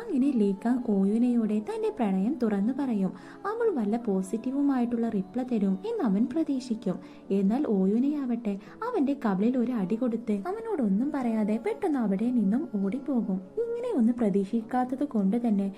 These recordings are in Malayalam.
അങ്ങനെ ലീക്കാങ് ഓയുനയോടെ തന്റെ പ്രണയം തുറന്നു പറയും. അവൾ വല്ല പോസിറ്റീവുമായിട്ടുള്ള റിപ്ലൈ തരും എന്ന് അവൻ പ്രതീക്ഷിക്കും. എന്നാൽ ഓയുനയാവട്ടെ അവന്റെ കബളിൽ ഒരു അടി കൊടുത്ത് അവനോടൊന്നും പറയാതെ പെട്ടെന്ന് അവിടെ നിന്നും ഓടിപ്പോകും. ഇങ്ങനെ ഒന്ന് പ്രതീക്ഷിക്കാത്തത് കൊണ്ട് തന്നെ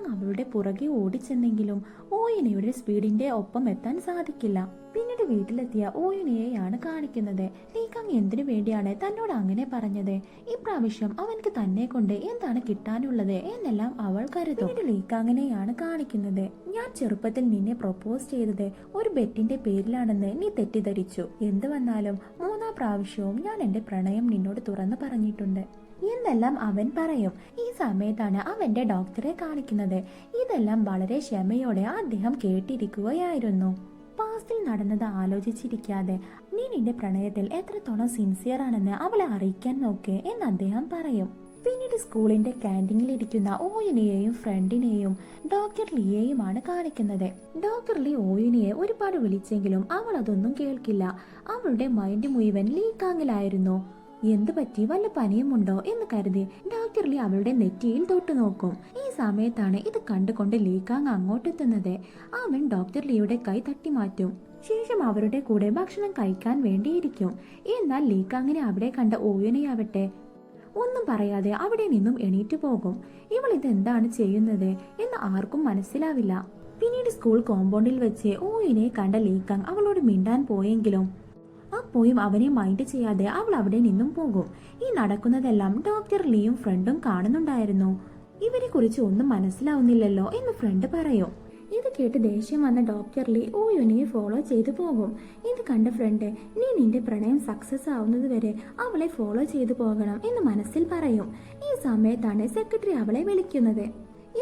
ലീക്കാങ് അവളുടെ പുറകെ ഓടിച്ചെന്നെങ്കിലും ഓയനയുടെ സ്പീഡിന്റെ ഒപ്പം എത്താൻ സാധിക്കില്ല. പിന്നീട് വീട്ടിലെത്തിയ ഓയനയെയാണ് കാണിക്കുന്നത്. നീക്കങ് എന്തിനു വേണ്ടിയാണ് തന്നോട് അങ്ങനെ പറഞ്ഞത്? ഇപ്രാവശ്യം അവൻക്ക് തന്നെ കൊണ്ട് എന്താണ് കിട്ടാനുള്ളത് എന്നെല്ലാം അവൾ കരുതും. പിന്നീട് ലീക്കാങ്ങിനെയാണ് കാണിക്കുന്നത്. ഞാൻ ചെറുപ്പത്തിൽ നിന്നെ പ്രൊപ്പോസ് ചെയ്തത് ഒരു ബെറ്റിന്റെ പേരിലാണെന്ന് നീ തെറ്റിദ്ധരിച്ചു. എന്ത് വന്നാലും മൂന്നാം പ്രാവശ്യവും ഞാൻ എന്റെ പ്രണയം നിന്നോട് തുറന്നു പറഞ്ഞിട്ടുണ്ട്. എന്നെല്ലാം അവൻ പറയും. ഈ സമയത്താണ് അവന്റെ ഡോക്ടറെ കാണിക്കുന്നത്. ഇതെല്ലാം വളരെ ക്ഷമയോടെ അദ്ദേഹം കേട്ടിരിക്കുകയായിരുന്നു. പാസ്റ്റിൽ നടന്നത് ആലോചിച്ചിരിക്കാതെ നീ നിന്റെ പ്രണയത്തിൽ എത്രത്തോളം സിൻസിയർ ആണെന്ന് അവളെ അറിയിക്കാൻ നോക്കേ എന്ന് അദ്ദേഹം പറയും. പിന്നീട് സ്കൂളിന്റെ ക്യാന്റീനിൽ ഇരിക്കുന്ന ഓയിനെയും ഫ്രണ്ടിനെയും ഡോക്ടർ ലിയെയുമാണ് കാണിക്കുന്നത്. ഡോക്ടർ ലി ഓയിനിയെ ഒരുപാട് വിളിച്ചെങ്കിലും അവൾ അതൊന്നും കേൾക്കില്ല. അവളുടെ മൈൻഡ് മുഴുവൻ ലീക്കാങ്ങിലായിരുന്നു. എന്തു പറ്റി? വല്ല പനിയുമുണ്ടോ എന്ന് കരുതി ഡോക്ടർ ലീ അവളുടെ നെറ്റിയിൽ തൊട്ടു നോക്കും. ഈ സമയത്താണ് ഇത് കണ്ടുകൊണ്ട് ലീക്കാങ് അങ്ങോട്ടെത്തുന്നത്. അവൻ ഡോക്ടർ ലീയുടെ കൈ തട്ടി മാറ്റും. ശേഷം അവരുടെ കൂടെ ഭക്ഷണം കഴിക്കാൻ വേണ്ടിയിരിക്കും. എന്നാൽ ലീക്കാങ്ങിനെ അവിടെ കണ്ട ഓയനയാവട്ടെ. ഒന്നും പറയാതെ അവിടെ നിന്നും എണീറ്റു പോകും. ഇവൾ ഇതെന്താണ് ചെയ്യുന്നത്? എന്ന് ആർക്കും മനസ്സിലാവില്ല. പിന്നീട് സ്കൂൾ കോമ്പൗണ്ടിൽ വെച്ച് ഓയിനെ കണ്ട ലീക്കാങ് അവളോട് മിണ്ടാൻ പോയെങ്കിലും അപ്പോഴും അവനെ മൈൻഡ് ചെയ്യാതെ അവൾ അവിടെ നിന്നും പോകും. ഈ നടക്കുന്നതെല്ലാം ഡോക്ടർ ലീയും ഫ്രണ്ടും കാണുന്നുണ്ടായിരുന്നു. ഇവരെ കുറിച്ച് ഒന്നും മനസ്സിലാവുന്നില്ലല്ലോ എന്ന് ഫ്രണ്ട് പറയും. ഇത് കേട്ട് ദേഷ്യം വന്ന ഡോക്ടർ ലീ ഓയുനെ ഫോളോ ചെയ്തു പോകും. ഇത് കണ്ട ഫ്രണ്ട് നീ നിന്റെ പ്രണയം സക്സസ് ആവുന്നത് വരെ അവളെ ഫോളോ ചെയ്തു പോകണം എന്ന് മനസ്സിൽ പറയും. ഈ സമയത്താണ് സെക്രട്ടറി അവളെ വിളിക്കുന്നത്.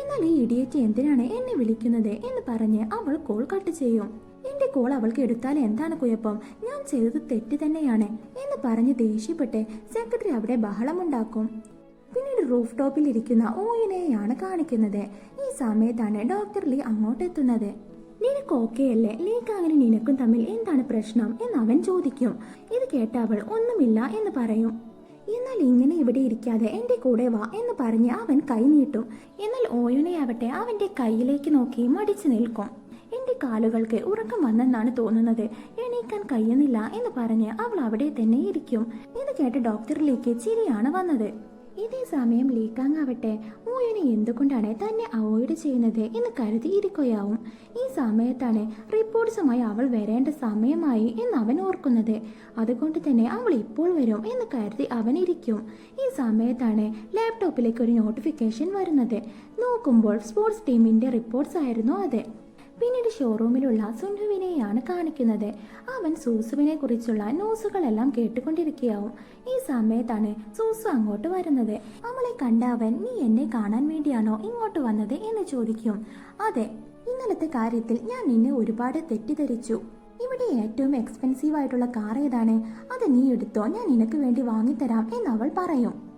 എന്നാൽ ഈ ഇഡിയറ്റ് എന്തിനാണ് എന്നെ വിളിക്കുന്നത്? എന്ന് പറഞ്ഞ് അവൾ കോൾ കട്ട് ചെയ്യും. എന്റെ കോൾ അവൾക്ക് എടുത്താൽ എന്താണ് കുഴപ്പം? ഞാൻ ചെയ്തത് തെറ്റ് തന്നെയാണ് എന്ന് പറഞ്ഞ് ദേഷ്യപ്പെട്ട് സെക്രട്ടറി അവിടെ ബഹളമുണ്ടാക്കും. പിന്നീട് റൂഫ് ടോപ്പിൽ ഇരിക്കുന്ന ഓയിനെയാണ് കാണിക്കുന്നത്. ഈ സമയത്താണ് ഡോക്ടർ ലീ അങ്ങോട്ടെത്തുന്നത് നിനക്ക് ഓക്കെ അല്ലേ? ലീക്ക് അങ്ങനെ നിനക്കും തമ്മിൽ എന്താണ് പ്രശ്നം? എന്ന് അവൻ ചോദിക്കും. ഇത് കേട്ട അവൾ ഒന്നുമില്ല എന്ന് പറയും. എന്നാൽ ഇങ്ങനെ ഇവിടെ ഇരിക്കാതെ എന്റെ കൂടെ വാ എന്ന് പറഞ്ഞ് അവൻ കൈ നീട്ടും. എന്നാൽ ഓയുനയാവട്ടെ അവന്റെ കൈയിലേക്ക് നോക്കി മടിച്ചു നിൽക്കും. എന്റെ കാലുകൾക്ക് ഉറക്കം വന്നെന്നാണ് തോന്നുന്നത്. എണീക്കാൻ കഴിയുന്നില്ല എന്ന് പറഞ്ഞ് അവൾ അവിടെ തന്നെ ഇരിക്കും. ഇത് കേട്ട് ഡോക്ടറിലേക്ക് ചിരിയാണ് വന്നത്. ഇതേ സമയം ലീക്കാങ് ആവട്ടെ ഓയനെ എന്തുകൊണ്ടാണ് തന്നെ അവോയ്ഡ് ചെയ്യുന്നത് എന്ന് കരുതി ഇരിക്കുകയാവും ഈ സമയത്താണ് റിപ്പോർട്ട്സുമായി അവൾ വരേണ്ട സമയമായി എന്ന് അവൻ ഓർക്കുന്നത്. അതുകൊണ്ട് തന്നെ അവൾ ഇപ്പോൾ വരും എന്ന് കരുതി അവൻ ഇരിക്കും. ഈ സമയത്താണ് ലാപ്ടോപ്പിലേക്ക് ഒരു നോട്ടിഫിക്കേഷൻ വരുന്നത്. നോക്കുമ്പോൾ സ്പോർട്സ് ടീമിന്റെ റിപ്പോർട്ട്സ് ആയിരുന്നു അത്. പിന്നീട് ഷോറൂമിലുള്ള സുനുവിനെയാണ് കാണിക്കുന്നത്. അവൻ സൂസുവിനെ കുറിച്ചുള്ള ന്യൂസുകളെല്ലാം കേട്ടുകൊണ്ടിരിക്കുകയാവും. ഈ സമയത്താണ് സൂസു അങ്ങോട്ട് വരുന്നത്. അവളെ കണ്ട അവൻ നീ എന്നെ കാണാൻ വേണ്ടിയാണോ ഇങ്ങോട്ട് വന്നത്? എന്ന് ചോദിക്കും. അതെ ഇന്നലത്തെ കാര്യത്തിൽ ഞാൻ നിന്നെ ഒരുപാട് തെറ്റിദ്ധരിച്ചു. ഇവിടെ ഏറ്റവും എക്സ്പെൻസീവ് ആയിട്ടുള്ള കാർ ഏതാണ്? അത് നീ എടുത്തോ? ഞാൻ നിനക്ക് വേണ്ടി വാങ്ങിത്തരാം എന്ന് അവൾ പറയും.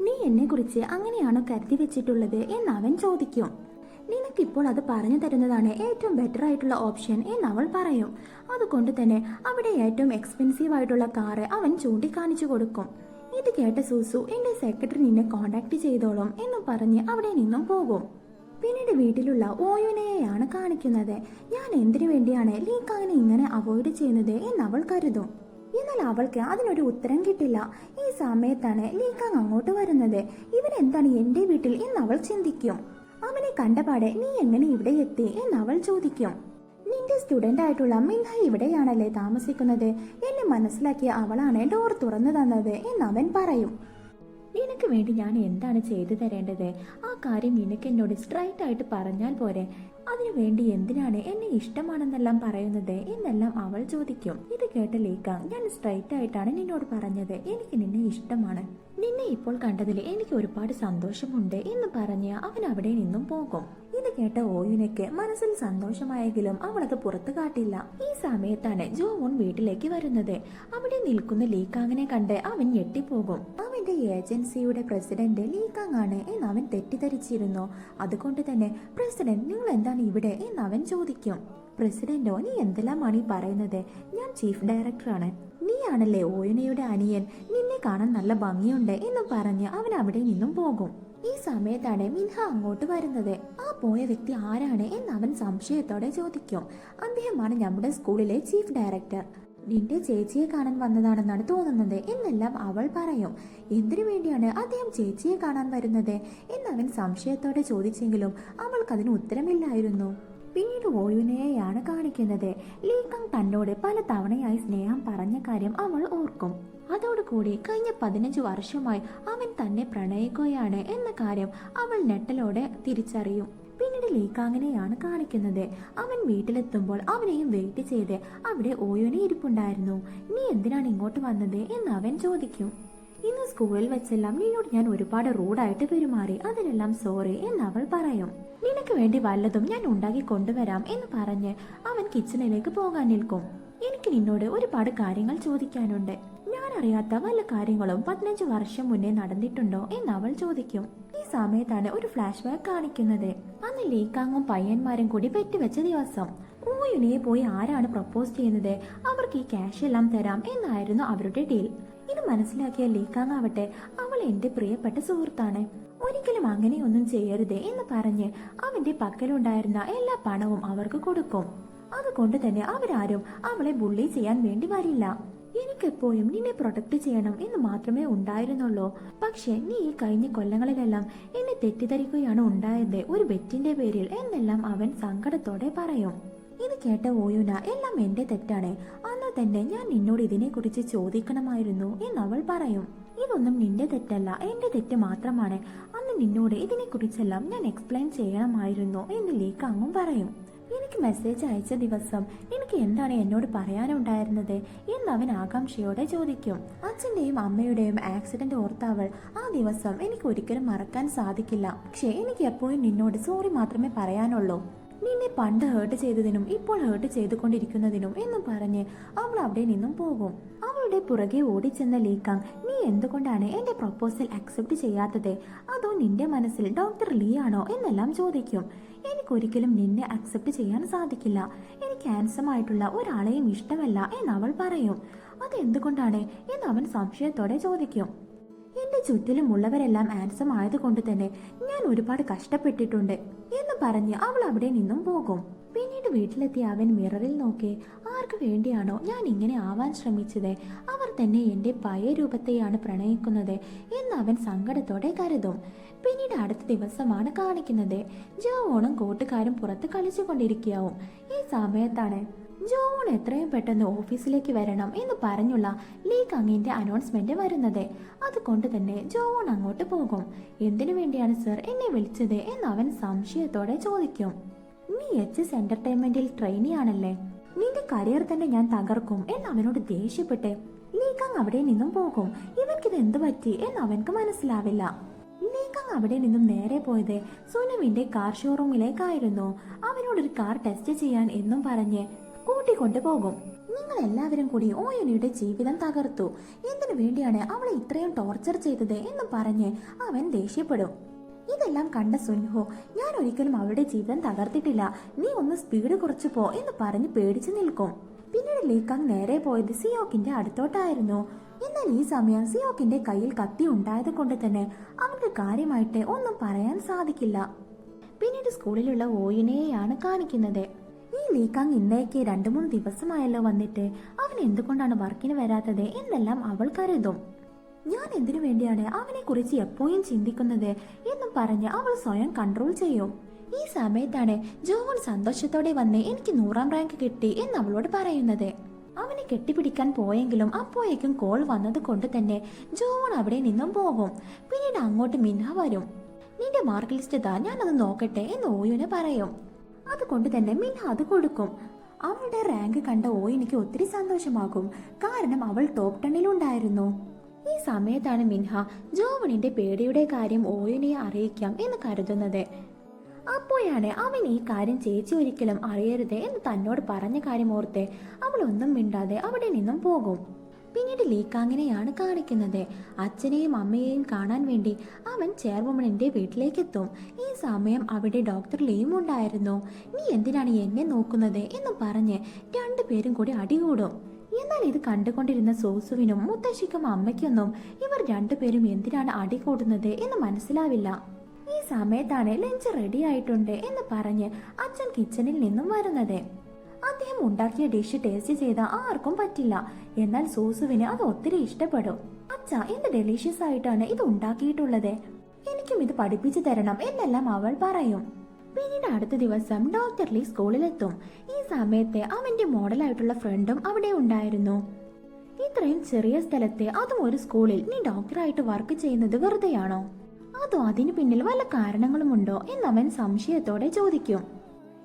നീ എന്നെ കുറിച്ച് അങ്ങനെയാണോ കരുതി വെച്ചിട്ടുള്ളത്? എന്ന് അവൻ ചോദിക്കും. നിനക്കിപ്പോൾ അത് പറഞ്ഞു തരുന്നതാണ് ഏറ്റവും ബെറ്റർ ആയിട്ടുള്ള ഓപ്ഷൻ എന്ന് അവൾ പറയും. അതുകൊണ്ട് തന്നെ അവിടെ ഏറ്റവും എക്സ്പെൻസീവ് ആയിട്ടുള്ള കാറ് അവൻ ചൂണ്ടിക്കാണിച്ചു കൊടുക്കും. ഇത് കേട്ട സൂസു എന്റെ സെക്രട്ടറി നിന്നെ കോണ്ടാക്ട് ചെയ്തോളും എന്ന് പറഞ്ഞ് അവിടെ നിന്നും പോകും. പിന്നീട് വീട്ടിലുള്ള ഓയുനയെയാണ് കാണിക്കുന്നത്. ഞാൻ എന്തിനു വേണ്ടിയാണ് ലീക്കാങ്ങിനെ ഇങ്ങനെ അവോയ്ഡ് ചെയ്യുന്നത് എന്ന് അവൾ കരുതും. എന്നാൽ അവൾക്ക് അതിനൊരു ഉത്തരം കിട്ടില്ല. ഈ സമയത്താണ് ലീക്കാങ് അങ്ങോട്ട് വരുന്നത്. ഇവൻ എന്താണ് എന്റെ വീട്ടിൽ? എന്ന് അവൾ ചിന്തിക്കും. കണ്ടപാടെ നീ എങ്ങനെ ഇവിടെ എത്തി? എന്ന് അവൾ ചോദിക്കും. നിന്റെ സ്റ്റുഡന്റ് ആയിട്ടുള്ള മിൻഹ ഇവിടെയാണല്ലേ താമസിക്കുന്നത്? എന്നെ മനസ്സിലാക്കിയ അവളാണ് ഡോർ തുറന്നു തന്നത് എന്ന് അവൻ പറയും. നിനക്ക് വേണ്ടി ഞാൻ എന്താണ് ചെയ്തു തരേണ്ടത്? ആ കാര്യം നിനക്ക് എന്നോട് സ്ട്രൈറ്റ് ആയിട്ട് പറഞ്ഞാൽ പോരെ. അതിനു വേണ്ടി എന്തിനാണ് എന്നെ ഇഷ്ടമാണെന്നെല്ലാം പറയുന്നത് എന്നെല്ലാം അവൾ ചോദിക്കും. ഇത് കേട്ട ലേക്ക ഞാൻ സ്ട്രൈറ്റ് ആയിട്ടാണ് നിന്നോട് പറഞ്ഞത്. എനിക്ക് നിന്നെ ഇഷ്ടമാണ്. നിന്നെ ഇപ്പോൾ കണ്ടതിൽ എനിക്ക് ഒരുപാട് സന്തോഷമുണ്ട് എന്ന് പറഞ്ഞ് അവൻ അവിടെ നിന്നും പോകും. ഇത് കേട്ട ഓയുനയ്ക്ക് മനസ്സിൽ സന്തോഷമായെങ്കിലും അവളത് പുറത്തു കാട്ടില്ല. ഈ സമയത്താണ് ജോവോൺ വീട്ടിലേക്ക് വരുന്നത്. അവിടെ നിൽക്കുന്ന ലീക്കാങ്ങിനെ കണ്ട് അവൻ ഞെട്ടിപ്പോകും. അവന്റെ ഏജൻസിയുടെ പ്രസിഡന്റ് ലീക്കാങ് ആണ് എന്ന് അവൻ തെറ്റിദ്ധരിച്ചിരുന്നു. അതുകൊണ്ട് തന്നെ പ്രസിഡന്റ് നിങ്ങൾ എന്താണ് ഇവിടെ? എന്ന് അവൻ ചോദിക്കും. പ്രസിഡന്റോ നീ എന്തെല്ലാമാണ് ഈ പറയുന്നത്? ഞാൻ ചീഫ് ഡയറക്ടറാണ് നീയാണല്ലേ ഓയനയുടെ അനിയൻ? നിന്നെ കാണാൻ നല്ല ഭംഗിയുണ്ട് എന്ന് പറഞ്ഞ് അവൻ അവിടെ നിന്നും പോകും. ഈ സമയത്താണ് മിൻഹ അങ്ങോട്ട് വരുന്നത്. ആ പോയ വ്യക്തി ആരാണ്? എന്ന് അവൻ സംശയത്തോടെ ചോദിക്കും. അദ്ദേഹമാണ് നമ്മുടെ സ്കൂളിലെ ചീഫ് ഡയറക്ടർ. നിന്റെ ചേച്ചിയെ കാണാൻ വന്നതാണെന്നാണ് തോന്നുന്നത് എന്നെല്ലാം അവൾ പറയും. എന്തിനു വേണ്ടിയാണ് അദ്ദേഹം ചേച്ചിയെ കാണാൻ വരുന്നത്? എന്നവൻ സംശയത്തോടെ ചോദിച്ചെങ്കിലും അവൾക്കതിന് ഉത്തരമില്ലായിരുന്നു. പിന്നീട് ഓയുനയെയാണ് കാണിക്കുന്നത്. ലീകങ് തന്നോട് പല തവണയായി സ്നേഹം പറഞ്ഞ കാര്യം അവൾ ഓർക്കും. അതോടുകൂടി കഴിഞ്ഞ പതിനഞ്ച് വർഷമായി അവൻ തന്നെ പ്രണയിക്കുകയാണ് എന്ന കാര്യം അവൾ നെട്ടലോടെ തിരിച്ചറിയും. പിന്നീട് ലീക്കാങ്ങിനെയാണ് കാണിക്കുന്നത്. അവൻ വീട്ടിലെത്തുമ്പോൾ അവനെയും വെയിറ്റ് ചെയ്ത് അവിടെ ഓയോനെ ഇരിപ്പുണ്ടായിരുന്നു. നീ എന്തിനാണ് ഇങ്ങോട്ട് വന്നത്? എന്ന് അവൻ ചോദിക്കും. ഇന്ന് സ്കൂളിൽ വെച്ചെല്ലാം നിന്നോട് ഞാൻ ഒരുപാട് റൂഡായിട്ട് പെരുമാറി. അതിനെല്ലാം സോറി എന്ന് അവൾ പറയും. നിനക്ക് വേണ്ടി വല്ലതും ഞാൻ ഉണ്ടാക്കി കൊണ്ടുവരാം എന്ന് പറഞ്ഞ് അവൻ കിച്ചണിലേക്ക് പോകാൻ നിൽക്കും. എനിക്ക് നിന്നോട് ഒരുപാട് കാര്യങ്ങൾ ചോദിക്കാനുണ്ട്. അറിയാത്ത വല്ല കാര്യങ്ങളും പതിനഞ്ച് വർഷം മുന്നേ നടന്നിട്ടുണ്ടോ എന്ന് അവൾ ചോദിക്കും. ഈ സമയത്താണ് ഒരു ഫ്ലാഷ് ബാക്ക് കാണിക്കുന്നത്. അന്ന് ലീക്കാങ്ങും പയ്യന്മാരും കൂടി പെറ്റുവെച്ച ദിവസം. ഊയുനെ പോയി ആരാണ് പ്രപ്പോസ് ചെയ്യുന്നത്? അവർക്ക് ഈ ക്യാഷ് എല്ലാം തരാം എന്നായിരുന്നു അവരുടെ ഡീൽ ഇത് മനസ്സിലാക്കിയ ലീക്കാങ് ആവട്ടെ അവൾ എന്റെ പ്രിയപ്പെട്ട സുഹൃത്താണ്. ഒരിക്കലും അങ്ങനെയൊന്നും ചെയ്യരുത് എന്ന് പറഞ്ഞ് അവന്റെ പക്കലുണ്ടായിരുന്ന എല്ലാ പണവും അവർക്ക് കൊടുക്കും. അതുകൊണ്ട് തന്നെ അവരാരും അവളെ ബുള്ളി ചെയ്യാൻ വേണ്ടി വരില്ല. എനിക്കെപ്പോഴും നിന്നെ പ്രൊട്ടക്ട് ചെയ്യണം എന്ന് മാത്രമേ ഉണ്ടായിരുന്നുള്ളൂ. പക്ഷെ നീ ഈ കഴിഞ്ഞ കൊല്ലങ്ങളിലെല്ലാം എന്നെ തെറ്റിദ്ധരിക്കുകയാണ് ഉണ്ടായത് ഒരു വെറ്റിന്റെ പേരിൽ എന്നെല്ലാം അവൻ സങ്കടത്തോടെ പറയും. ഇത് കേട്ട ഓയുന എല്ലാം എന്റെ തെറ്റാണ്. അന്ന് തന്നെ ഞാൻ നിന്നോട് ഇതിനെക്കുറിച്ച് ചോദിക്കണമായിരുന്നു എന്ന് അവൾ പറയും. ഇതൊന്നും നിന്റെ തെറ്റല്ല. എന്റെ തെറ്റ് മാത്രമാണ്. അന്ന് നിന്നോട് ഇതിനെക്കുറിച്ചെല്ലാം ഞാൻ എക്സ്പ്ലെയിൻ ചെയ്യണമായിരുന്നു എന്ന് ലീക്ക് അങ്ങും പറയും. എനിക്ക് മെസ്സേജ് അയച്ച ദിവസം എനിക്ക് എന്താണ് എന്നോട് പറയാനുണ്ടായിരുന്നത്? എന്ന് അവൻ ആകാംക്ഷയോടെ ചോദിക്കും. അച്ഛന്റെയും അമ്മയുടെയും ആക്സിഡന്റ് ഓർത്താവൾ ആ ദിവസം എനിക്ക് ഒരിക്കലും മറക്കാൻ സാധിക്കില്ല. പക്ഷേ എനിക്ക് എപ്പോഴും നിന്നോട് സോറി മാത്രമേ പറയാനുള്ളൂ. നിന്നെ പണ്ട് ഹേർട്ട് ചെയ്തതിനും ഇപ്പോൾ ഹേർട്ട് ചെയ്തുകൊണ്ടിരിക്കുന്നതിനും എന്നും പറഞ്ഞ് അവൾ അവിടെ നിന്നും പോകും. അവളുടെ പുറകെ ഓടിച്ചെന്ന ലീക്കാങ് നീ എന്തുകൊണ്ടാണ് എന്റെ പ്രപ്പോസൽ അക്സെപ്റ്റ് ചെയ്യാത്തത്? അതോ നിന്റെ മനസ്സിൽ ഡോക്ടർ ലീ ആണോ എന്നെല്ലാം ചോദിക്കും. എനിക്കൊരിക്കലും നിന്നെ അക്സെപ്റ്റ് ചെയ്യാൻ സാധിക്കില്ല. എനിക്ക് ഹാൻസം ആയിട്ടുള്ള ഒരാളെയും ഇഷ്ടമല്ല എന്ന് അവൾ പറയും. അതെന്തുകൊണ്ടാണ് എന്ന് അവൻ സംശയത്തോടെ ചോദിക്കും. എന്റെ ചുറ്റിലുമുള്ളവരെല്ലാം ആൻസം ആയതുകൊണ്ട് തന്നെ ഞാൻ ഒരുപാട് കഷ്ടപ്പെട്ടിട്ടുണ്ട് എന്ന് പറഞ്ഞ് അവൾ അവിടെ നിന്നും പോകും. പിന്നീട് വീട്ടിലെത്തിയ അവൻ മിററിൽ നോക്കി. ആർക്ക് വേണ്ടിയാണോ ഞാൻ ഇങ്ങനെ ആവാൻ ശ്രമിച്ചത്? അവർ തന്നെ എന്റെ പഴയ രൂപത്തെയാണ് പ്രണയിക്കുന്നത് എന്ന് അവൻ സങ്കടത്തോടെ കരുതും. പിന്നീട് അടുത്ത ദിവസമാണ് കാണിക്കുന്നത്. ജോവോണും കൂട്ടുകാരും പുറത്ത് കളിച്ചുകൊണ്ടിരിക്കുകയാവും. ഈ സമയത്താണ് ജോൺ എത്രയും പെട്ടെന്ന് ഓഫീസിലേക്ക് വരണം എന്ന് പറഞ്ഞുള്ള ലീ കങ്ങിന്റെ അനൗൺസ്മെന്റ് വരുന്നത്. അതുകൊണ്ട് തന്നെ ജോൺ അങ്ങോട്ട് പോകും. എന്തിനു വേണ്ടിയാണ് സർ എന്നെ വിളിച്ചത് എന്ന് അവൻ സംശയത്തോടെ ചോദിക്കും. നീ എച്ച് എസ് എന്റർടൈൻമെന്റിൽ ട്രെയിനി ആണല്ലേ? നിന്റെ കരിയർ തന്നെ ഞാൻ തകർക്കും എന്ന് അവനോട് ദേഷ്യപ്പെട്ട് ലീകങ് അവിടെ നിന്നും പോകും. ഇവൻക്കിത് എന്തു പറ്റി? എന്ന് അവൻക്ക് മനസ്സിലാവില്ല. അവിടെ നിന്നും നേരെ പോയത് സുനുവിന്റെ കാർ ഷോറൂമിലേക്കായിരുന്നു അവനോടൊരു കാർ ടെസ്റ്റ് ചെയ്യാൻ എന്നും പറഞ്ഞ് കൂട്ടിക്കൊണ്ടു പോകും. നിങ്ങൾ എല്ലാവരും കൂടി ഓയനിയുടെ ജീവിതം തകർത്തു. എന്തിനു വേണ്ടിയാണ് അവളെ ഇത്രയും ടോർച്ചർ ചെയ്തത് എന്ന് പറഞ്ഞ് അവൻ ദേഷ്യപ്പെടും. ഇതെല്ലാം കണ്ട സുൻഹോ ഞാൻ ഒരിക്കലും അവളുടെ ജീവിതം തകർത്തിട്ടില്ല. നീ ഒന്ന് സ്പീഡ് കുറച്ചു പോ എന്ന് പറഞ്ഞ് പേടിച്ചു നിൽക്കും. പിന്നീട് ലീക്കാങ് നേരെ പോയത് സിയോക്കിന്റെ അടുത്തോട്ടായിരുന്നു. എന്നാൽ ഈ സമയം സിയോക്കിന്റെ കയ്യിൽ കത്തി ഉണ്ടായത് കൊണ്ട് തന്നെ അവൾക്ക് കാര്യമായിട്ട് ഒന്നും പറയാൻ സാധിക്കില്ല. പിന്നീട് സ്കൂളിലുള്ള ഓയിനെയാണ് കാണിക്കുന്നത്. ഈ ലീക്കാങ് ഇന്നേക്ക് രണ്ടു മൂന്ന് ദിവസമായല്ലോ വന്നിട്ട് അവൻ എന്തുകൊണ്ടാണ് വർക്കിന് വരാത്തത് എന്നെല്ലാം അവൾ കരുതും. ഞാൻ എന്തിനു വേണ്ടിയാണ് അവനെ കുറിച്ച് എപ്പോഴും ചിന്തിക്കുന്നത് എന്നും പറഞ്ഞ് അവൾ സ്വയം കൺട്രോൾ ചെയ്യും. ഈ സമയത്താണ് ജോൺ സന്തോഷത്തോടെ വന്ന് എനിക്ക് നൂറാം റാങ്ക് കിട്ടി എന്ന് അവളോട് പറയുന്നത്. അവനെ കെട്ടിപ്പിടിക്കാൻ പോയെങ്കിലും അപ്പോഴേക്കും കോൾ വന്നത് കൊണ്ട് തന്നെ ജോൺ അവിടെ നിന്നും പോകും. പിന്നീട് അങ്ങോട്ട് മിൻഹ വരും. നിന്റെ മാർക്ക് ലിസ്റ്റ് താ ഞാനത് നോക്കട്ടെ എന്ന് ഓയുനെ പറയും. അതുകൊണ്ട് തന്നെ മിൻഹ അത് കൊടുക്കും. അവളുടെ റാങ്ക് കണ്ട ഓയിനിക്ക് ഒത്തിരി സന്തോഷമാകും. കാരണം അവൾ ടോപ്പ് ടെണ്ണിലുണ്ടായിരുന്നു ഈ സമയത്താണ് മിൻഹ ജോവണിന്റെ പേടിയുടെ കാര്യം ഓയിനെ അറിയിക്കാം എന്ന് കരുതുന്നത്. അപ്പോഴാണ് അവൻ ഈ കാര്യം ചേച്ചി ഒരിക്കലും അറിയരുത് എന്ന് തന്നോട് പറഞ്ഞ കാര്യം ഓർത്ത്. അവൾ ഒന്നും മിണ്ടാതെ അവിടെ നിന്നും പോകും. പിന്നീട് ലീക്കാങ്ങിനെയാണ് കാണിക്കുന്നത്. അച്ഛനെയും അമ്മയെയും കാണാൻ വേണ്ടി അവൻ ചെയർവുമണിന്റെ വീട്ടിലേക്കെത്തും. ഈ സമയം അവിടെ ഡോക്ടർ ലീയും ഉണ്ടായിരുന്നു. നീ എന്തിനാണ് എന്നെ നോക്കുന്നത്? എന്ന് പറഞ്ഞ് രണ്ടുപേരും കൂടി അടികൂടും. എന്നാൽ ഇത് കണ്ടുകൊണ്ടിരുന്ന സോസുവിനും മുത്തശ്ശിക്കും അമ്മയ്ക്കൊന്നും ഇവർ രണ്ടുപേരും എന്തിനാണ് അടികൂടുന്നത് എന്ന് മനസ്സിലാവില്ല. സമയത്താണ് ലഞ്ച് റെഡി ആയിട്ടുണ്ട് എന്ന് പറഞ്ഞ് അച്ഛൻ കിച്ചണിൽ നിന്നും വരുന്നത്. അദ്ദേഹം ഉണ്ടാക്കിയ ഡിഷ് ടേസ്റ്റ് ചെയ്ത ആർക്കും പറ്റില്ല. എന്നാൽ സൂസുവിന് അത് ഒത്തിരി ഇഷ്ടപ്പെടും. അച്ഛ എന്ത് ഡെലീഷ്യസ് ആയിട്ടാണ് ഇത് ഉണ്ടാക്കിയിട്ടുള്ളത്? എനിക്കും ഇത് പഠിപ്പിച്ചു തരണം എന്നെല്ലാം അവൾ പറയും. പിന്നീട് അടുത്ത ദിവസം ഡോക്ടർ ലീ സ്കൂളിലെത്തും. ഈ സമയത്ത് അവന്റെ മോഡലായിട്ടുള്ള ഫ്രണ്ടും അവിടെ ഉണ്ടായിരുന്നു. ഇത്രയും ചെറിയ സ്ഥലത്തെ അതും ഒരു സ്കൂളിൽ നീ ഡോക്ടറായിട്ട് വർക്ക് ചെയ്യുന്നത് വെറുതെയാണോ? അതോ അതിനു പിന്നിൽ വല്ല കാരണങ്ങളുമുണ്ടോ എന്നവൻ സംശയത്തോടെ ചോദിക്കും.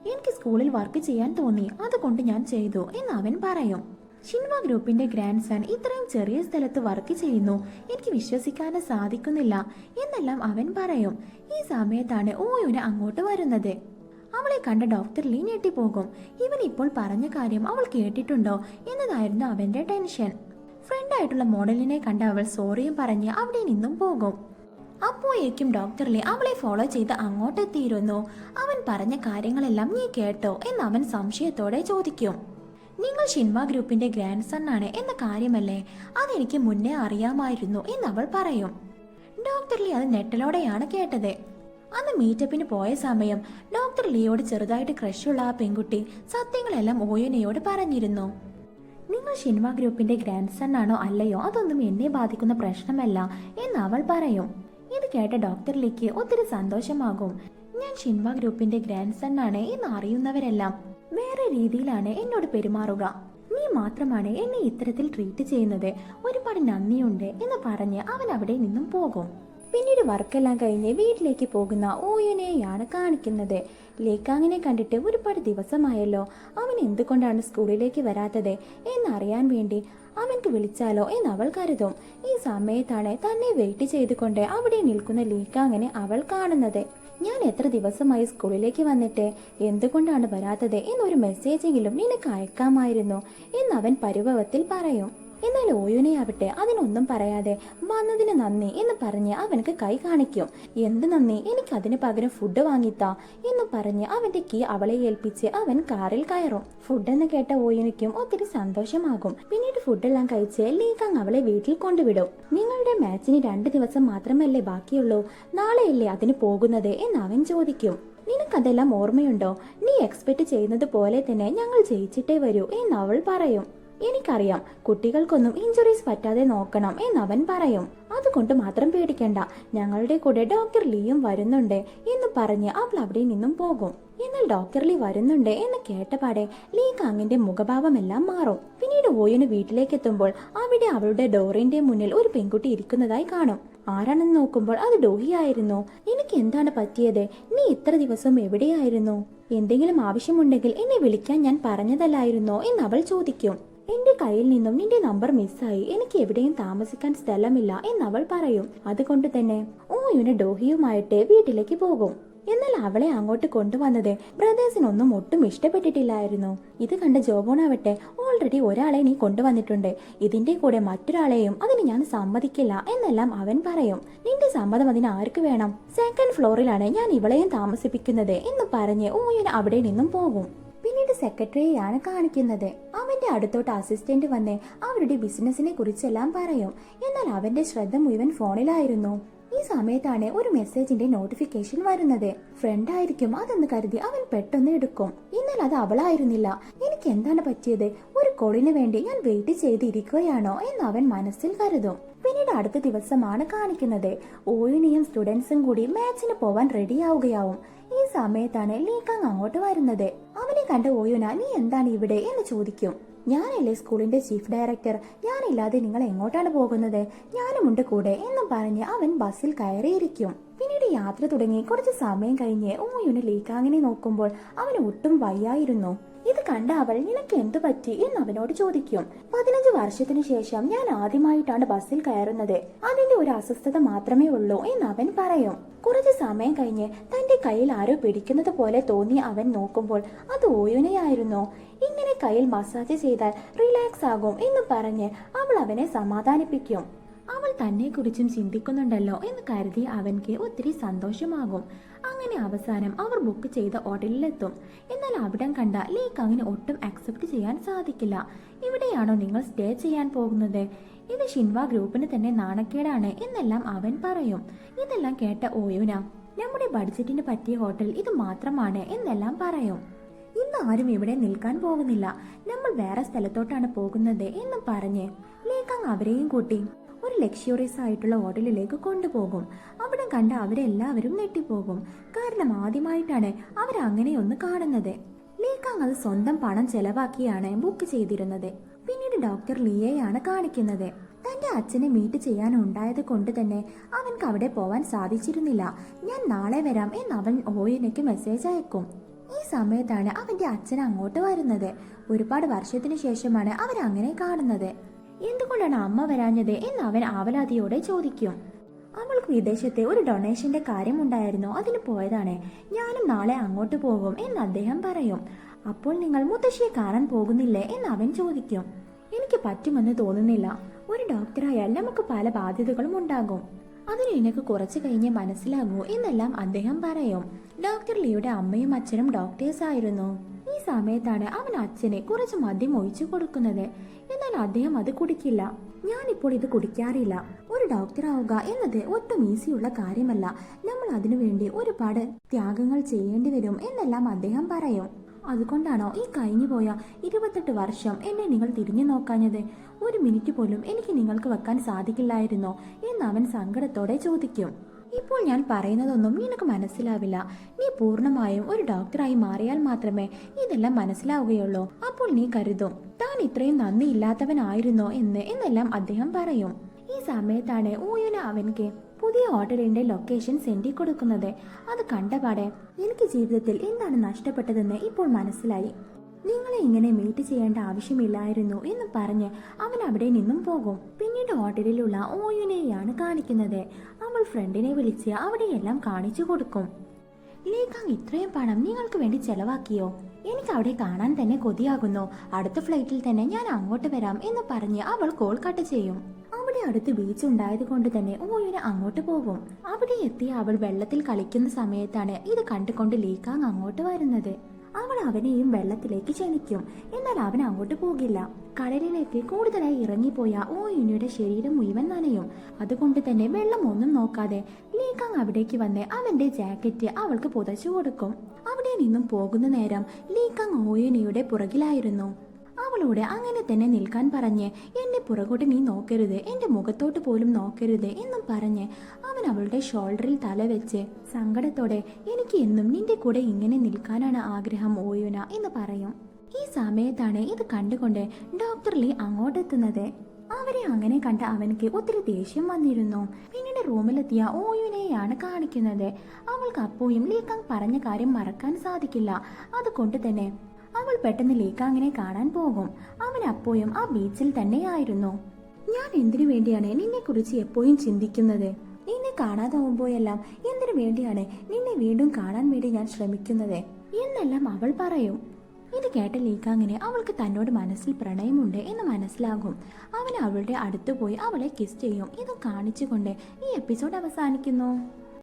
എനിക്ക് സ്കൂളിൽ വർക്ക് ചെയ്യാൻ തോന്നി അതുകൊണ്ട് ഞാൻ ചെയ്തു എന്ന് അവൻ പറയും. ഷിൻവ ഗ്രൂപ്പിന്റെ ഗ്രാൻഡ് സൺ ഇത്രയും ചെറിയ സ്ഥലത്ത് വർക്ക് ചെയ്യുന്നു എനിക്ക് വിശ്വസിക്കാനും സാധിക്കുന്നില്ല എന്നെല്ലാം അവൻ പറയും. ഈ സമയത്താണ് ഓയുന അങ്ങോട്ട് വരുന്നത്. അവളെ കണ്ട ഡോക്ടർ ലീ ഞെട്ടിപ്പോകും. ഇവൻ ഇപ്പോൾ പറഞ്ഞ കാര്യം അവൾ കേട്ടിട്ടുണ്ടോ എന്നതായിരുന്നു അവന്റെ ടെൻഷൻ. ഫ്രണ്ടായിട്ടുള്ള മോഡലിനെ കണ്ട അവൾ സോറിയും പറഞ്ഞ് അവിടെ നിന്നും പോകും. അപ്പോഴേക്കും ഡോക്ടർ ലീ അവളെ ഫോളോ ചെയ്ത് അങ്ങോട്ടെത്തിയിരുന്നു. അവൻ പറഞ്ഞ കാര്യങ്ങളെല്ലാം നീ കേട്ടോ എന്ന് അവൻ സംശയത്തോടെ ചോദിക്കും. നിങ്ങൾ ഷിൻവ ഗ്രൂപ്പിന്റെ ഗ്രാൻഡ് സൺ ആണ് എന്ന കാര്യമല്ലേ? അതെനിക്ക് മുന്നേ അറിയാമായിരുന്നു എന്ന് അവൾ പറയും. ഡോക്ടർ ലീ അത് നെട്ടലോടെയാണ് കേട്ടത്. അന്ന് മീറ്റപ്പിന് പോയ സമയം ഡോക്ടർ ലിയോട് ചെറുതായിട്ട് ക്രഷുള്ള ആ പെൺകുട്ടി സത്യങ്ങളെല്ലാം ഓയോനയോട് പറഞ്ഞിരുന്നു. നിങ്ങൾ ഷിൻവ ഗ്രൂപ്പിന്റെ ഗ്രാൻഡ് സൺ ആണോ അല്ലയോ? അതൊന്നും എന്നെ ബാധിക്കുന്ന പ്രശ്നമല്ല എന്ന് അവൾ പറയും. ഇത് കേട്ട ഡോക്ടറിലേക്ക് ഒത്തിരി സന്തോഷമാകും. ഞാൻ ഷിൻവ ഗ്രൂപ്പിന്റെ ഗ്രാൻഡ് സൺ ആണ് എന്ന് അറിയുന്നവരെല്ലാം വേറെ രീതിയിലാണ് എന്നോട് പെരുമാറുക. നീ മാത്രമാണ് എന്നെ ഇത്തരത്തിൽ ട്രീറ്റ് ചെയ്യുന്നത്. ഒരുപാട് നന്ദിയുണ്ട് എന്ന് പറഞ്ഞ് അവൻ അവിടെ നിന്നും പോകും. പിന്നീട് വർക്കെല്ലാം കഴിഞ്ഞ് വീട്ടിലേക്ക് പോകുന്ന ഓയനെയാണ് കാണിക്കുന്നത്. ലേക്കാങ്ങിനെ കണ്ടിട്ട് ഒരുപാട് ദിവസമായല്ലോ. അവൻ എന്തുകൊണ്ടാണ് സ്കൂളിലേക്ക് വരാത്തത്? എന്നറിയാൻ വേണ്ടി അവൻക്ക് വിളിച്ചാലോ എന്ന് അവൾ കരുതും. ഈ സമയത്താണ് തന്നെ വെയിറ്റ് ചെയ്തുകൊണ്ട് അവിടെ നിൽക്കുന്ന ലീക്കാങ്ങനെ അവൾ കാണുന്നത്. ഞാൻ എത്ര ദിവസമായി സ്കൂളിലേക്ക് വന്നിട്ട്? എന്തുകൊണ്ടാണ് വരാത്തത്? എന്നൊരു മെസ്സേജെങ്കിലും നിനക്ക് അയക്കാമായിരുന്നു എന്നവൻ പരിഭവത്തിൽ പറയും. എന്നാൽ ഓയോനെയാവട്ടെ അതിനൊന്നും പറയാതെ വന്നതിന് നന്ദി എന്ന് പറഞ്ഞ് അവനക്ക് കൈ കാണിക്കും. എന്ത് നന്ദി? എനിക്ക് അതിന് പകരം ഫുഡ് വാങ്ങിത്താ എന്ന് പറഞ്ഞ് അവന്റെ കീ അവളെ ഏൽപ്പിച്ച് അവൻ കാറിൽ കയറും. ഫുഡ് എന്ന് കേട്ട ഓയോനയ്ക്കും ഒത്തിരി സന്തോഷമാകും. പിന്നീട് ഫുഡെല്ലാം കഴിച്ച് ലീകാങ് അവളെ വീട്ടിൽ കൊണ്ടുവിടും. നിങ്ങളുടെ മാച്ചിന് രണ്ട് ദിവസം മാത്രമല്ലേ ബാക്കിയുള്ളൂ? നാളെയല്ലേ അതിന് പോകുന്നത്? എന്ന് അവൻ ചോദിക്കും. നിനക്കതെല്ലാം ഓർമ്മയുണ്ടോ? നീ എക്സ്പെക്ട് ചെയ്യുന്നത് പോലെ തന്നെ ഞങ്ങൾ ജയിച്ചിട്ടേ വരൂ എന്ന് അവൾ പറയും. എനിക്കറിയാം കുട്ടികൾക്കൊന്നും ഇഞ്ചുറീസ് പറ്റാതെ നോക്കണം എന്നവൻ പറയും. അതുകൊണ്ട് മാത്രം പേടിക്കണ്ട. ഞങ്ങളുടെ കൂടെ ഡോക്ടർ ലീയും വരുന്നുണ്ട് എന്ന് പറഞ്ഞ് അവൾ അവിടെ നിന്നും പോകും. എന്നാൽ ഡോക്ടർ ലീ വരുന്നുണ്ട് എന്ന് കേട്ടപാടെ ലീ കാങ്ങിന്റെ മുഖഭാവമെല്ലാം മാറും. പിന്നീട് ഓയന് വീട്ടിലേക്ക് എത്തുമ്പോൾ അവിടെ അവളുടെ ഡോറിന്റെ മുന്നിൽ ഒരു പെൺകുട്ടി ഇരിക്കുന്നതായി കാണും. ആരാണെന്ന് നോക്കുമ്പോൾ അത് ഡോഹിയായിരുന്നു. എനിക്ക് എന്താണ് പറ്റിയത്? നീ ഇത്ര ദിവസം എവിടെയായിരുന്നു? എന്തെങ്കിലും ആവശ്യമുണ്ടെങ്കിൽ എന്നെ വിളിക്കാൻ ഞാൻ പറഞ്ഞതല്ലായിരുന്നോ? എന്ന് അവൾ ചോദിക്കും. എന്റെ കയ്യിൽ നിന്നും നിന്റെ നമ്പർ മിസ്സായി. എനിക്ക് എവിടെയും താമസിക്കാൻ സ്ഥലമില്ല എന്ന് അവൾ പറയും. അതുകൊണ്ട് തന്നെ ഓയുന് ഡോഹിയുമായിട്ട് വീട്ടിലേക്ക് പോകും. എന്നാൽ അവളെ അങ്ങോട്ട് കൊണ്ടുവന്നത് ബ്രദേഴ്സിനൊന്നും ഒട്ടും ഇഷ്ടപ്പെട്ടിട്ടില്ലായിരുന്നു. ഇത് കണ്ട ജോബോണാവട്ടെ ഓൾറെഡി ഒരാളെ നീ കൊണ്ടുവന്നിട്ടുണ്ട്. ഇതിന്റെ കൂടെ മറ്റൊരാളെയും അതിന് ഞാൻ സമ്മതിക്കില്ല എന്നെല്ലാം അവൻ പറയും. നിന്റെ സമ്മതം അതിന് ആർക്ക് വേണം? സെക്കൻഡ് ഫ്ലോറിലാണ് ഞാൻ ഇവളെയും താമസിപ്പിക്കുന്നത് എന്ന് പറഞ്ഞ് ഊയൻ അവിടെ നിന്നും പോകും. സെക്രട്ടറിയെയാണ് കാണിക്കുന്നത്. അവന്റെ അടുത്തോട്ട് അസിസ്റ്റന്റ് വന്ന് അവരുടെ ബിസിനസിനെ കുറിച്ചെല്ലാം പറയും. എന്നാൽ അവന്റെ ശ്രദ്ധ മുഴുവൻ ഫോണിലായിരുന്നു. ഈ സമയത്താണ് ഒരു മെസ്സേജിന്റെ നോട്ടിഫിക്കേഷൻ വരുന്നത്. ഫ്രണ്ട് ആയിരിക്കും അതെന്ന് കരുതി അവൻ പെട്ടെന്ന് എടുക്കും. എന്നാൽ അത് അവളായിരുന്നില്ല. എനിക്ക് എന്താണ് പറ്റിയത്? ഒരു കോളിന് വേണ്ടി ഞാൻ വെയിറ്റ് ചെയ്തിരിക്കുകയാണോ? എന്ന് അവൻ മനസ്സിൽ കരുതും. പിന്നീട് അടുത്ത ദിവസമാണ് കാണിക്കുന്നത്. ഓയിനിയും സ്റ്റുഡൻസും കൂടി മാച്ചിന് പോവാൻ റെഡിയാവുകയാവും ഈ സമയത്താണ് ലീക്കാങ് അങ്ങോട്ട് വരുന്നത്. അവനെ കണ്ട ഓയോന നീ എന്താണ് ഇവിടെ? എന്ന് ചോദിക്കും. ഞാനല്ലേ സ്കൂളിന്റെ ചീഫ് ഡയറക്ടർ? ഞാനില്ലാതെ നിങ്ങൾ എങ്ങോട്ടാണ് പോകുന്നത്? ഞാനുമുണ്ട് കൂടെ എന്നും പറഞ്ഞ് അവൻ ബസ്സിൽ കയറിയിരിക്കും. പിന്നീട് യാത്ര തുടങ്ങി. കുറച്ച് സമയം കഴിഞ്ഞ് ഓയോന് ലീക്കാങ്ങിനെ നോക്കുമ്പോൾ അവന് ഒട്ടും വയ്യായിരുന്നു. ഇത് കണ്ട അവൾ നിനക്ക് എന്തു പറ്റി? എന്ന് അവനോട് ചോദിക്കും. പതിനഞ്ച് വർഷത്തിനു ശേഷം ഞാൻ ആദ്യമായിട്ടാണ് ബസ്സിൽ കയറുന്നത്. അതിന്റെ ഒരു അസ്വസ്ഥത മാത്രമേ ഉള്ളൂ എന്ന് അവൻ പറയും. കുറച്ച് സമയം കഴിഞ്ഞ് തന്റെ കയ്യിൽ ആരോ പിടിക്കുന്നത് പോലെ തോന്നി അവൻ നോക്കുമ്പോൾ അത് ഓയുനയായിരുന്നു. ഇങ്ങനെ കയ്യിൽ മസാജ് ചെയ്താൽ റിലാക്സ് ആകും എന്ന് പറഞ്ഞ് അവൾ അവനെ സമാധാനിപ്പിക്കും. അവൾ തന്നെ കുറിച്ചും ചിന്തിക്കുന്നുണ്ടല്ലോ എന്ന് കരുതി അവൻക്ക് ഒത്തിരി സന്തോഷമാകും. അങ്ങനെ അവസാനം അവർ ബുക്ക് ചെയ്ത ഹോട്ടലിലെത്തും. എന്നാൽ അവിടം കണ്ട ലീക്ക് അങ്ങനെ ഒട്ടും അക്സെപ്റ്റ് ചെയ്യാൻ സാധിക്കില്ല. ഇവിടെയാണോ നിങ്ങൾ സ്റ്റേ ചെയ്യാൻ പോകുന്നത്? ഇത് ഷിൻവ ഗ്രൂപ്പിന് തന്നെ നാണക്കേടാണ് എന്നെല്ലാം അവൻ പറയും. ഇതെല്ലാം കേട്ട ഓയുന നമ്മുടെ ബഡ്ജറ്റിന് പറ്റിയ ഹോട്ടൽ ഇത് മാത്രമാണ് എന്നെല്ലാം പറയും. ഇന്ന് ആരും ഇവിടെ നിൽക്കാൻ പോകുന്നില്ല. നമ്മൾ വേറെ സ്ഥലത്തോട്ടാണ് പോകുന്നത് എന്നും പറഞ്ഞ് ലേഖാങ് അവരെയും കൂട്ടി ഒരു ലക്ഷ്യൂറിയസ് ആയിട്ടുള്ള ഹോട്ടലിലേക്ക് കൊണ്ടുപോകും. അവിടെ കണ്ട അവരെല്ലാവരും ഞെട്ടിപ്പോകും. കാരണം ആദ്യമായിട്ടാണ് അവർ അങ്ങനെയൊന്ന് കാണുന്നത്. ലീക്കാങ് അത് സ്വന്തം പണം ചെലവാക്കിയാണ് ബുക്ക് ചെയ്തിരുന്നത്. പിന്നീട് ഡോക്ടർ ലിയയാണ് കാണിക്കുന്നത്. തന്റെ അച്ഛനെ മീറ്റ് ചെയ്യാൻ ഉണ്ടായത് കൊണ്ട് തന്നെ അവൻക്ക് അവിടെ പോവാൻ സാധിച്ചിരുന്നില്ല. ഞാൻ നാളെ വരാം എന്ന് അവൻ ഓയിനയ്ക്ക് മെസ്സേജ് അയക്കും. ഈ സമയത്താണ് അവന്റെ അച്ഛൻ അങ്ങോട്ട് വരുന്നത്. ഒരുപാട് വർഷത്തിന് ശേഷമാണ് അവരങ്ങനെ കാണുന്നത്. എന്തുകൊണ്ടാണ് അമ്മ വരാഞ്ഞത് എന്ന് അവൻ ആവലാതിയോടെ ചോദിക്കും. അവൾക്ക് വിദേശത്തെ ഒരു ഡൊണേഷന്റെ കാര്യമുണ്ടായിരുന്നു. അതിന് പോയതാണ്. ഞാനും നാളെ അങ്ങോട്ട് പോകും എന്ന് അദ്ദേഹം പറയും. അപ്പോൾ നിങ്ങൾ മുത്തശ്ശിയെ കാണാൻ പോകുന്നില്ലേ എന്ന് അവൻ ചോദിക്കും. എനിക്ക് പറ്റുമെന്ന് തോന്നുന്നില്ല. ഒരു ഡോക്ടറായാൽ നമുക്ക് പല ബാധ്യതകളും ഉണ്ടാകും. അതിന് നിനക്ക് കുറച്ച് കഴിഞ്ഞ് മനസ്സിലാകൂ എന്നെല്ലാം അദ്ദേഹം പറയും. ഡോക്ടർ ലിയുടെ അമ്മയും അച്ഛനും ഡോക്ടേഴ്സ് ആയിരുന്നു. ഈ സമയത്താണ് അവൻ അച്ഛനെ കുറച്ച് മദ്യം ഒഴിച്ചു കൊടുക്കുന്നത്. എന്നാൽ അദ്ദേഹം അത് കുടിക്കില്ല. ഞാൻ ഇപ്പോൾ ഇത് കുടിക്കാറില്ല. ഒരു ഡോക്ടർ ആവുക എന്നത് ഒട്ടും ഈസിയുള്ള കാര്യമല്ല. നമ്മൾ അതിനുവേണ്ടി ഒരുപാട് ത്യാഗങ്ങൾ ചെയ്യേണ്ടി വരും എന്നെല്ലാം അദ്ദേഹം പറയും. അതുകൊണ്ടാണോ ഈ കഴിഞ്ഞു പോയ ഇരുപത്തെട്ട് വർഷം എന്നെ നിങ്ങൾ തിരിഞ്ഞു നോക്കാഞ്ഞത്? ഒരു മിനിറ്റ് പോലും എനിക്ക് നിങ്ങൾക്ക് വെക്കാൻ സാധിക്കില്ലായിരുന്നോ? എന്ന് അവൻ സങ്കടത്തോടെ ചോദിക്കും. ഇപ്പോൾ ഞാൻ പറയുന്നതൊന്നും നിനക്ക് മനസ്സിലാവില്ല. നീ പൂർണമായും ഒരു ഡോക്ടറായി മാറിയാൽ മാത്രമേ ഇതെല്ലാം മനസ്സിലാവുകയുള്ളൂ. അപ്പോൾ നീ കരുതും താൻ ഇത്രയും നന്ദിയില്ലാത്തവനായിരുന്നോ എന്ന് എന്നെല്ലാം അദ്ദേഹം പറയും. ഈ സമയത്താണ് ഊയുന അവൻക്ക് പുതിയ ഹോട്ടലിന്റെ ലൊക്കേഷൻ സെൻഡി കൊടുക്കുന്നത്. അത് കണ്ടപാടെ എനിക്ക് ജീവിതത്തിൽ എന്താണ് നഷ്ടപ്പെട്ടതെന്ന് ഇപ്പോൾ മനസ്സിലായി. നിങ്ങളെ ഇങ്ങനെ മീറ്റ് ചെയ്യേണ്ട ആവശ്യമില്ലായിരുന്നു എന്ന് പറഞ്ഞ് അവൻ അവിടെ നിന്നും പോകും. പിന്നീട് ഹോട്ടലിലുള്ള ഓയുനെയാണ് കാണിക്കുന്നത്. അവൾ ഫ്രണ്ടിനെ വിളിച്ച് അവിടെയെല്ലാം കാണിച്ചു കൊടുക്കും. ലേഖാങ് ഇത്രയും പണം നിങ്ങൾക്ക് വേണ്ടി ചെലവാക്കിയോ? എനിക്ക് അവിടെ കാണാൻ തന്നെ കൊതിയാകുന്നു. അടുത്ത ഫ്ലൈറ്റിൽ തന്നെ ഞാൻ അങ്ങോട്ട് വരാം എന്ന് പറഞ്ഞ് അവൾ കോൾ കട്ട് ചെയ്യും. അവിടെ അടുത്ത് ബീച്ച് ഉണ്ടായത് കൊണ്ട് തന്നെ ഓയിന് അങ്ങോട്ട് പോകും. അവിടെ എത്തിയ അവൾ വെള്ളത്തിൽ കളിക്കുന്ന സമയത്താണ് ഇത് കണ്ടുകൊണ്ട് ലീക്കാങ് അങ്ങോട്ട് വരുന്നത്. അവൾ അവനെയും വെള്ളത്തിലേക്ക് ക്ഷണിക്കും. എന്നാൽ അവൻ അങ്ങോട്ട് പോകില്ല. കടലിലേക്ക് കൂടുതലായി ഇറങ്ങിപ്പോയ ഓയിനിയുടെ ശരീരം മുഴുവൻ നനയും. അതുകൊണ്ട് തന്നെ വെള്ളം ഒന്നും നോക്കാതെ ലീകാങ് അവിടേക്ക് വന്ന് അവന്റെ ജാക്കറ്റ് അവൾക്ക് പുതച്ചു കൊടുക്കും. അവിടെ നിന്നും പോകുന്ന നേരം ലീകാങ് ഓയിനിയുടെ പുറകിലായിരുന്നു. അവളോട് അങ്ങനെ തന്നെ നിൽക്കാൻ പറഞ്ഞ് എന്നെ പുറകോട്ട് നീ നോക്കരുത് എന്റെ മുഖത്തോട്ട് പോലും നോക്കരുത് എന്നും പറഞ്ഞ് അവൻ അവളുടെ ഷോൾഡറിൽ തലവെച്ച് സങ്കടത്തോടെ എനിക്ക് എന്നും നിന്റെ കൂടെ ഇങ്ങനെ നിൽക്കാനാണ് ആഗ്രഹം ഓയുന എന്ന് പറയും. ഈ സമയത്താണ് ഇത് കണ്ടുകൊണ്ട് ഡോക്ടർ ലീ അങ്ങോട്ടെത്തുന്നത്. അവരെ അങ്ങനെ കണ്ട അവനക്ക് ഒത്തിരി ദേഷ്യം വന്നിരുന്നു. പിന്നീട് റൂമിലെത്തിയ ഓയുനെയാണ് കാണിക്കുന്നത്. അവൾക്ക് അപ്പോയും ലീക്കാങ് പറഞ്ഞ കാര്യം മറക്കാൻ സാധിക്കില്ല. അതുകൊണ്ട് തന്നെ അവൾ പെട്ടെന്ന് ലേക്കാങ്ങനെ കാണാൻ പോകും. അവൻ അപ്പോഴും ആ ബീച്ചിൽ തന്നെയായിരുന്നു. ഞാൻ എന്തിനു വേണ്ടിയാണ് നിന്നെ കുറിച്ച് എപ്പോഴും ചിന്തിക്കുന്നത്? നിന്നെ കാണാതാവുമ്പോഴെല്ലാം എന്തിനു വേണ്ടിയാണ് നിന്നെ വീണ്ടും കാണാൻ വേണ്ടി ഞാൻ ശ്രമിക്കുന്നത്? എന്നെല്ലാം അവൾ പറയും. ഇത് കേട്ട ലീക്കാങ്ങിന് അവൾക്ക് തന്നോട് മനസ്സിൽ പ്രണയമുണ്ട് എന്ന് മനസ്സിലാകും. അവൻ അവളുടെ അടുത്ത് പോയി അവളെ കിസ് ചെയ്യും. ഇത് കാണിച്ചുകൊണ്ട് ഈ എപ്പിസോഡ് അവസാനിക്കുന്നു.